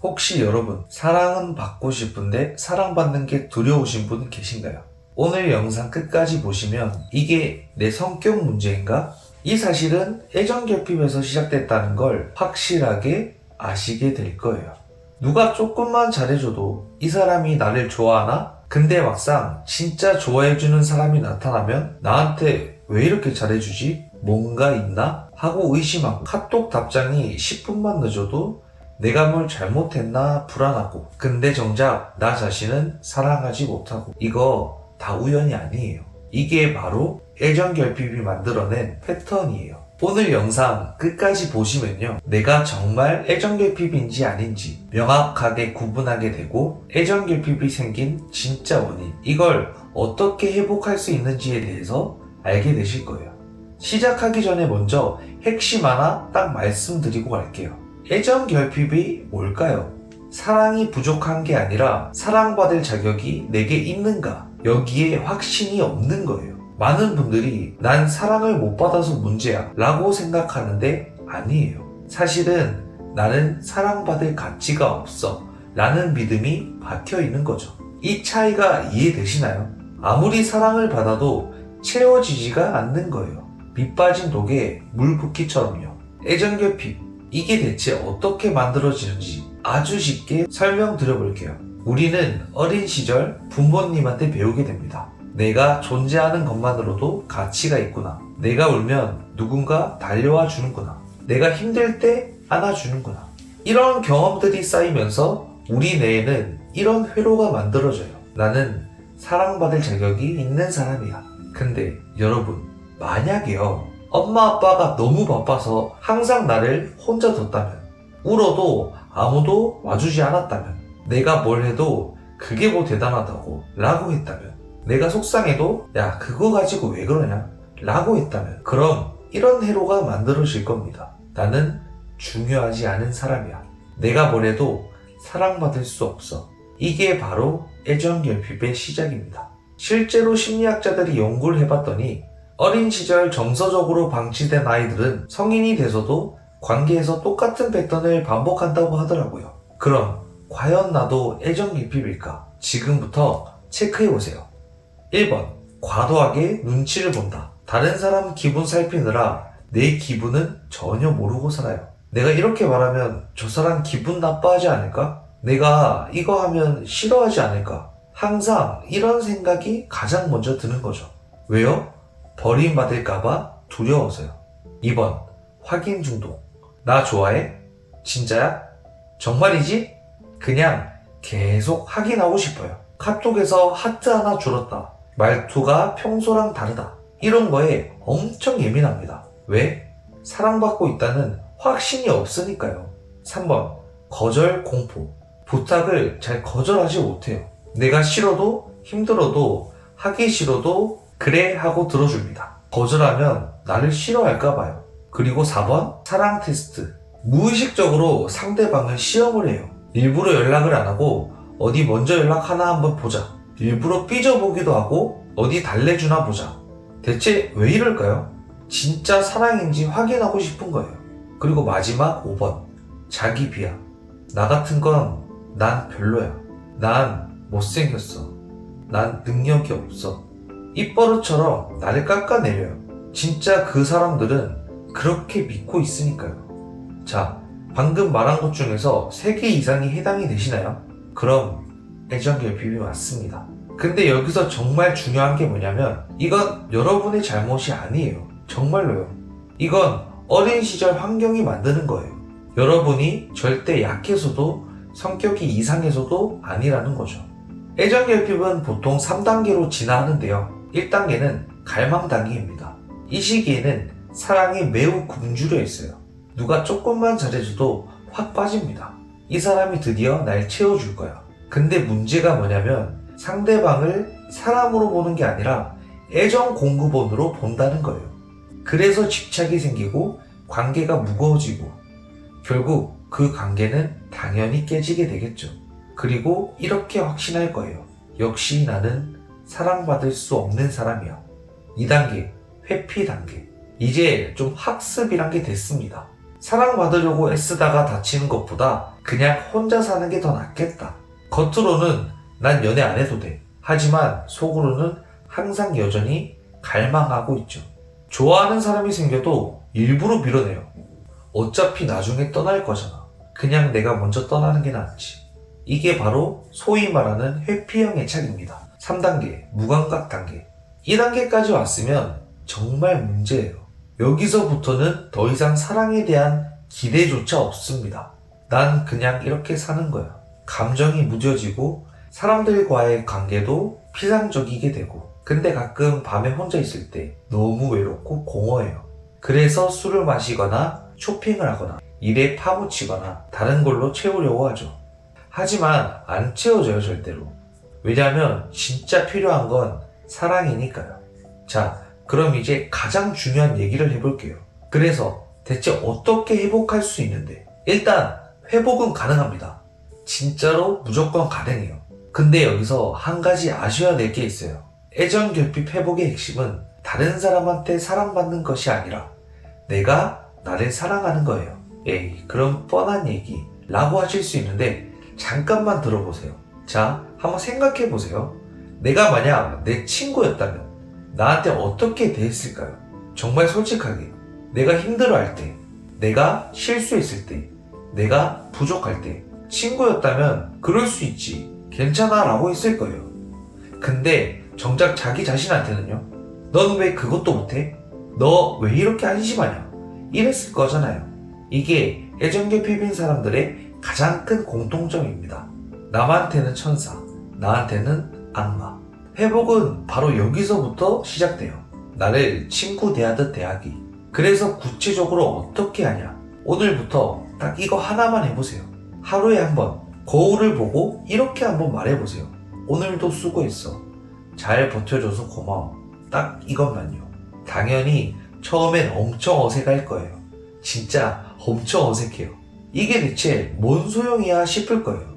혹시 여러분 사랑은 받고 싶은데 사랑받는 게 두려우신 분 계신가요? 오늘 영상 끝까지 보시면 이게 내 성격 문제인가? 이 사실은 애정 결핍에서 시작됐다는 걸 확실하게 아시게 될 거예요. 누가 조금만 잘해줘도 이 사람이 나를 좋아하나? 근데 막상 진짜 좋아해주는 사람이 나타나면 나한테 왜 이렇게 잘해주지? 뭔가 있나? 하고 의심하고 카톡 답장이 10분만 늦어도 내가 뭘 잘못했나 불안하고 근데 정작 나 자신은 사랑하지 못하고 이거 다 우연이 아니에요. 이게 바로 애정 결핍이 만들어낸 패턴이에요. 오늘 영상 끝까지 보시면요. 내가 정말 애정 결핍인지 아닌지 명확하게 구분하게 되고 애정 결핍이 생긴 진짜 원인 이걸 어떻게 회복할 수 있는지에 대해서 알게 되실 거예요. 시작하기 전에 먼저 핵심 하나 딱 말씀드리고 갈게요. 애정 결핍이 뭘까요? 사랑이 부족한 게 아니라 사랑받을 자격이 내게 있는가? 여기에 확신이 없는 거예요. 많은 분들이 난 사랑을 못 받아서 문제야 라고 생각하는데 아니에요. 사실은 나는 사랑받을 가치가 없어 라는 믿음이 박혀 있는 거죠. 이 차이가 이해되시나요? 아무리 사랑을 받아도 채워지지가 않는 거예요. 밑 빠진 독에 물 붓기처럼요. 애정 결핍, 이게 대체 어떻게 만들어지는지 아주 쉽게 설명드려 볼게요. 우리는 어린 시절 부모님한테 배우게 됩니다. 내가 존재하는 것만으로도 가치가 있구나. 내가 울면 누군가 달려와 주는구나. 내가 힘들 때 안아주는구나. 이런 경험들이 쌓이면서 우리 뇌에는 이런 회로가 만들어져요. 나는 사랑받을 자격이 있는 사람이야. 근데 여러분, 만약에요. 엄마 아빠가 너무 바빠서 항상 나를 혼자 뒀다면, 울어도 아무도 와주지 않았다면, 내가 뭘 해도 그게 뭐 대단하다고 라고 했다면, 내가 속상해도 야 그거 가지고 왜 그러냐 라고 했다면 그럼 이런 해로가 만들어질 겁니다. 나는 중요하지 않은 사람이야. 내가 뭘 해도 사랑받을 수 없어. 이게 바로 애정결핍의 시작입니다. 실제로 심리학자들이 연구를 해봤더니 어린 시절 정서적으로 방치된 아이들은 성인이 돼서도 관계에서 똑같은 패턴을 반복한다고 하더라고요. 그럼 과연 나도 애정결핍일까? 지금부터 체크해 보세요. 1번. 과도하게 눈치를 본다. 다른 사람 기분 살피느라 내 기분은 전혀 모르고 살아요. 내가 이렇게 말하면 저 사람 기분 나빠하지 않을까? 내가 이거 하면 싫어하지 않을까? 항상 이런 생각이 가장 먼저 드는 거죠. 왜요? 버림받을까봐 두려워서요. 2번. 확인 중독. 나 좋아해? 진짜야? 정말이지? 그냥 계속 확인하고 싶어요. 카톡에서 하트 하나 줄었다. 말투가 평소랑 다르다. 이런 거에 엄청 예민합니다. 왜? 사랑받고 있다는 확신이 없으니까요. 3번. 거절 공포. 부탁을 잘 거절하지 못해요. 내가 싫어도 힘들어도 하기 싫어도 그래 하고 들어줍니다. 거절하면 나를 싫어할까봐요. 그리고 4번. 사랑 테스트. 무의식적으로 상대방을 시험을 해요. 일부러 연락을 안 하고 어디 먼저 연락하나 한번 보자. 일부러 삐져보기도 하고 어디 달래주나 보자. 대체 왜 이럴까요? 진짜 사랑인지 확인하고 싶은 거예요. 그리고 마지막 5번. 자기 비하. 나 같은 건 난 별로야. 난 못생겼어. 난 능력이 없어. 입버릇처럼 나를 깎아내려요. 진짜 그 사람들은 그렇게 믿고 있으니까요. 자, 방금 말한 것 중에서 3개 이상이 해당이 되시나요? 그럼 애정 결핍이 맞습니다. 근데 여기서 정말 중요한 게 뭐냐면 이건 여러분의 잘못이 아니에요. 정말로요. 이건 어린 시절 환경이 만드는 거예요. 여러분이 절대 약해서도 성격이 이상해서도 아니라는 거죠. 애정 결핍은 보통 3단계로 진화하는데요. 1단계는 갈망단계입니다. 이 시기에는 사랑이 매우 굶주려 있어요. 누가 조금만 잘해줘도 확 빠집니다. 이 사람이 드디어 날 채워줄 거야. 근데 문제가 뭐냐면 상대방을 사람으로 보는 게 아니라 애정 공급원으로 본다는 거예요. 그래서 집착이 생기고 관계가 무거워지고 결국 그 관계는 당연히 깨지게 되겠죠. 그리고 이렇게 확신할 거예요. 역시 나는 사랑받을 수 없는 사람이야. 2단계, 회피 단계. 이제 좀 학습이란 게 됐습니다. 사랑받으려고 애쓰다가 다치는 것보다 그냥 혼자 사는 게 더 낫겠다. 겉으로는 난 연애 안 해도 돼. 하지만 속으로는 항상 여전히 갈망하고 있죠. 좋아하는 사람이 생겨도 일부러 밀어내요. 어차피 나중에 떠날 거잖아. 그냥 내가 먼저 떠나는 게 낫지. 이게 바로 소위 말하는 회피형 애착입니다. 3단계, 무감각 단계. 2단계까지 왔으면 정말 문제예요. 여기서부터는 더 이상 사랑에 대한 기대조차 없습니다. 난 그냥 이렇게 사는 거야. 감정이 무뎌지고 사람들과의 관계도 피상적이게 되고 근데 가끔 밤에 혼자 있을 때 너무 외롭고 공허해요. 그래서 술을 마시거나 쇼핑을 하거나 일에 파묻히거나 다른 걸로 채우려고 하죠. 하지만 안 채워져요 절대로. 왜냐하면 진짜 필요한 건 사랑이니까요. 자, 그럼 이제 가장 중요한 얘기를 해볼게요. 그래서 대체 어떻게 회복할 수 있는데? 일단 회복은 가능합니다. 진짜로 무조건 가능해요. 근데 여기서 한 가지 아셔야 될 게 있어요. 애정 결핍 회복의 핵심은 다른 사람한테 사랑받는 것이 아니라 내가 나를 사랑하는 거예요. 에이, 그럼 뻔한 얘기. 라고 하실 수 있는데 잠깐만 들어보세요. 자, 한번 생각해 보세요. 내가 만약 내 친구였다면 나한테 어떻게 대했을까요? 정말 솔직하게. 내가 힘들어할 때, 내가 실수했을 때, 내가 부족할 때, 친구였다면 그럴 수 있지. 괜찮아 라고 했을 거예요. 근데 정작 자기 자신한테는요? 넌 왜 그것도 못해? 너 왜 이렇게 안심하냐? 이랬을 거잖아요. 이게 애정결핍인 사람들의 가장 큰 공통점입니다. 남한테는 천사, 나한테는 악마. 회복은 바로 여기서부터 시작돼요. 나를 친구 대하듯 대하기. 그래서 구체적으로 어떻게 하냐? 오늘부터 딱 이거 하나만 해보세요. 하루에 한 번 거울을 보고 이렇게 한번 말해보세요. 오늘도 수고했어. 잘 버텨줘서 고마워. 딱 이것만요. 당연히 처음엔 엄청 어색할 거예요. 진짜 엄청 어색해요. 이게 대체 뭔 소용이야 싶을 거예요.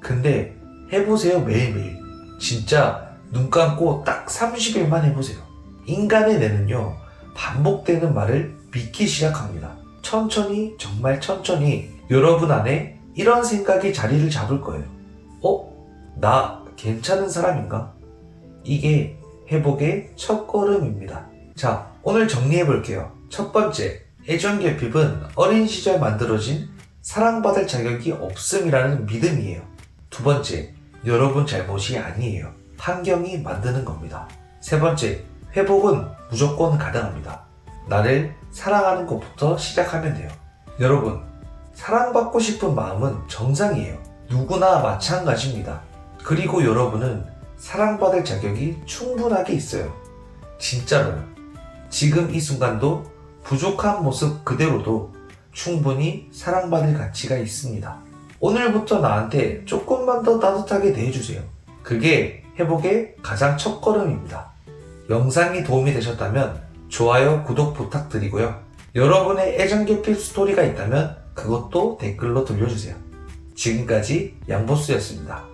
근데 해보세요 매일매일. 진짜 눈 감고 딱 30일만 해보세요. 인간의 뇌는요, 반복되는 말을 믿기 시작합니다. 천천히, 정말 천천히 여러분 안에 이런 생각이 자리를 잡을 거예요. 어? 나 괜찮은 사람인가? 이게 회복의 첫 걸음입니다. 자, 오늘 정리해 볼게요. 첫 번째, 애정결핍은 어린 시절 만들어진 사랑받을 자격이 없음이라는 믿음이에요. 두 번째, 여러분 잘못이 아니에요. 환경이 만드는 겁니다. 세 번째, 회복은 무조건 가능합니다. 나를 사랑하는 것부터 시작하면 돼요. 여러분, 사랑받고 싶은 마음은 정상이에요. 누구나 마찬가지입니다. 그리고 여러분은 사랑받을 자격이 충분하게 있어요. 진짜로요. 지금 이 순간도 부족한 모습 그대로도 충분히 사랑받을 가치가 있습니다. 오늘부터 나한테 조금만 더 따뜻하게 대해주세요. 그게 회복의 가장 첫 걸음입니다. 영상이 도움이 되셨다면 좋아요, 구독 부탁드리고요. 여러분의 애정결핍 스토리가 있다면 그것도 댓글로 들려주세요. 지금까지 양보스였습니다.